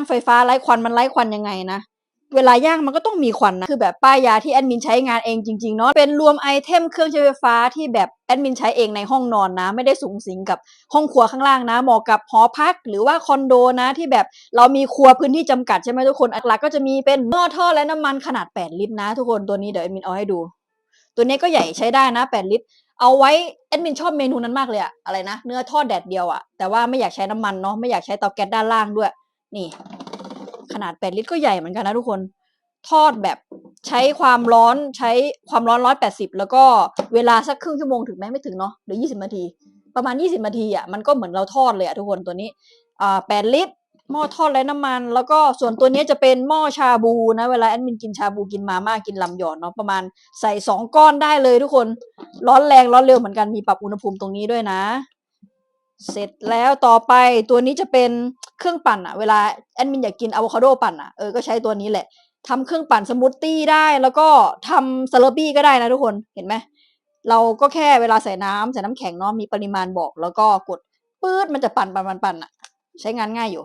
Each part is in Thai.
างไฟฟ้าไร้ควันมันไร้ควันยังไงนะ เวลาย่างมันก็ต้องมีควันนะ คือแบบป้ายยาที่แอดมินใช้งานเองจริงๆเนาะ เป็นรวมไอเทมเครื่องใช้ไฟฟ้าที่แบบแอดมินใช้เองในห้องนอนนะ ไม่ได้สูงสิงกับห้องครัวข้างล่างนะ เหมาะกับหอพักหรือว่าคอนโดนะที่แบบเรามีครัวพื้นที่จำกัดใช่ไหมทุกคน หลักๆก็จะมีเป็นหม้อทอดและน้ำมันขนาด 8 ลิตรนะ ทุกคนตัวนี้เดี๋ยวแอดมินเอาให้ดู ตัวนี้ก็ใหญ่ใช้ได้นะ 8 ลิตรเอาไว้แอดมินชอบเมนูนั้นมากเลยอะอะไรนะ เนื้อทอดแดดเดียวอะแต่ว่าไม่อยากใช้น้ำมันเนาะไม่อยากใช้เตาแก๊สด้านล่างด้วย นี่ ขนาด8ลิตรก็ใหญ่เหมือนกันนะทุกคน ทอดแบบใช้ความร้อนใช้ความร้อน180แปดสิบแล้วก็เวลาสักครึ่งชั่วโมงถึงไหมไม่ถึงเนาะหรือ20นาที ประมาณ20นาทีอะมันก็เหมือนเราทอดเลยอะทุกคนตัวนี้อ่า8ลิตรหม้อทอดไร้น้ำมัน แล้วก็ส่วนตัวนี้จะเป็นหม้อชาบูนะ เวลาแอดมินกินชาบูกินมาม่ากินลำหยอนเนาะประมาณใส่สองก้อนได้เลยทุกคน ร้อนแรงร้อนเร็วเหมือนกันมีปรับอุณหภูมิตรงนี้ด้วยนะ เสร็จแล้วต่อไปตัวนี้จะเป็นเครื่องปั่นอะเวลาแอดมินอยากกินอะโวคาโดปั่นอะเออก็ใช้ตัวนี้แหละทำเครื่องปั่นสมูทตี้ได้แล้วก็ทำสลัดบี้ก็ได้นะทุกคนเห็นไหมเราก็แค่เวลาใส่น้ำใส่น้ำแข็งเนาะมีปริมาณบอก แล้วก็กดปื๊ดมันจะปั่นปั่นปั่นปั่นอะใช้งานง่ายอยู่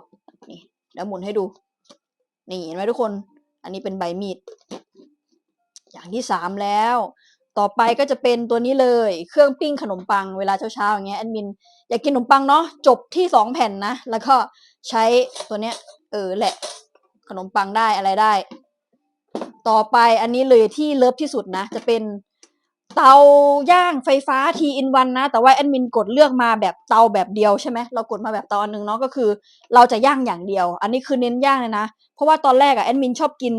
นี่เดี๋ยวหมุนให้ดู นี่เห็นไหมทุกคน อันนี้เป็นใบมีด อย่างที่สามแล้ว ต่อไปก็จะเป็นตัวนี้เลยเครื่องปิ้งขนมปังเวลาเช้าๆอย่างเงี้ยแอดมินอยากกินขนมปังเนาะจบที่สองแผ่นนะ แล้วก็ใช้ตัวเนี้ย เออแหละ ขนมปังได้อะไรได้ ต่อไปอันนี้เลยที่เลิฟที่สุดนะ จะเป็นเตาย่างไฟฟ้า T in 1นวันนะ แต่ว่าแอดมินกดเลือกมาแบบเตาแบบเดียวใช่ไหมเรากดมาแบบเตาอันหนึงเนาะก็คือ เราจะย่างอย่างเดียว อันนี้คือเน้นย่างเลยนะ เพราะว่าตอนแรกอะแอดมินชอบกิน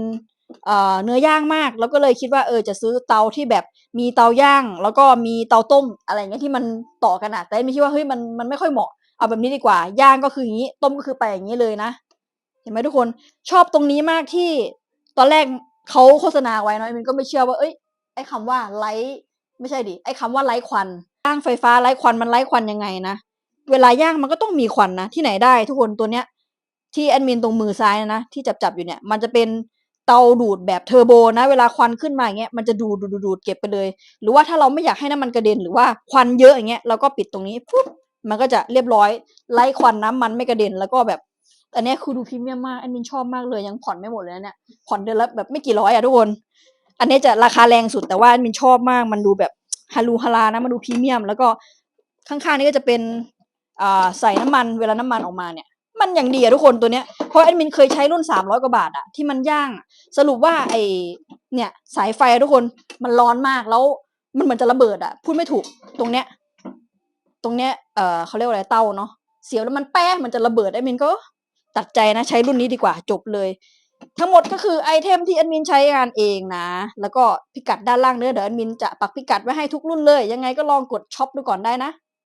เนื้อย่างมาก แล้วก็เลยคิดว่าเออจะซื้อเตาที่แบบมีเตาย่าง แล้วก็มีเตาต้มอะไรเงี้ยที่มันต่อกันอะแต่แอดมินคิดว่าเฮ้ยมันมันไม่ค่อยเหมาะเอาแบบนี้ดีกว่า ย่างก็คืออย่างนี้ ต้มก็คือไปอย่างนี้เลยนะ เห็นไหมทุกคนชอบตรงนี้มากที่ตอนแรกเขาโฆษณาไว้เนอะแอดมินก็ไม่เชื่อว่า เอ้ยไอ้คำว่าไร้ไม่ใช่ดิไอ้คำว่าไร้ควันย่างไฟฟ้าไร้ควันมันไร้ควันยังไงนะเวลาย่างมันก็ต้องมีควันนะที่ไหนได้ ทุกคนตัวเนี้ยที่แอดมินตรงมือซ้ายนะที่จับจับอยู่เนี่ย มันจะเป็น เตาดูดแบบเทอร์โบนะ เวลาควันขึ้นมาอย่างเงี้ยมันจะดูดดูดดูดเก็บไปเลย หรือว่าถ้าเราไม่อยากให้น้ำมันกระเด็นหรือว่าควันเยอะอย่างเงี้ยเราก็ปิดตรงนี้ปุ๊บมันก็จะเรียบร้อยไล่ควันน้ำมันไม่กระเด็นแล้วก็แบบอันนี้คือดูพรีเมียมมากแอดมินชอบมากเลยยังผ่อนไม่หมดเลยนะเนี่ยผ่อนเดือนละแบบไม่กี่ร้อยอะทุกคน อันนี้จะราคาแรงสุดแต่ว่าแอดมินชอบมากมันดูแบบฮารูฮารานะมันดูพรีเมียม แล้วก็ข้างๆนี้ก็จะเป็นอ่าใส่น้ำมันเวลาน้ำมันออกมาเนี่ย มันอย่างดีอะทุกคนตัวเนี้ยเพราะแอดมินเคยใช้รุ่นสามร้อยกว่าบาทอะที่มันย่างสรุปว่าไอเนี่ยสายไฟทุกคนมันร้อนมากแล้ว มันเหมือนจะระเบิดอะพูดไม่ถูกตรงเนี้ย ตรงเนี้ยเออเขาเรียกว่าอะไรเต้าเนาะเสียวแล้วมันแป้มันจะระเบิดแอดมินก็ตัดใจนะใช้รุ่นนี้ดีกว่าจบเลย ทั้งหมดก็คือไอเทมที่แอดมินใช้งานเองนะ แล้วก็พิกัดด้านล่างเนื้อเดี๋ยวแอดมินจะปักพิกัดไว้ให้ทุกรุ่นเลย ยังไงก็ลองกดช็อปดูก่อนได้นะ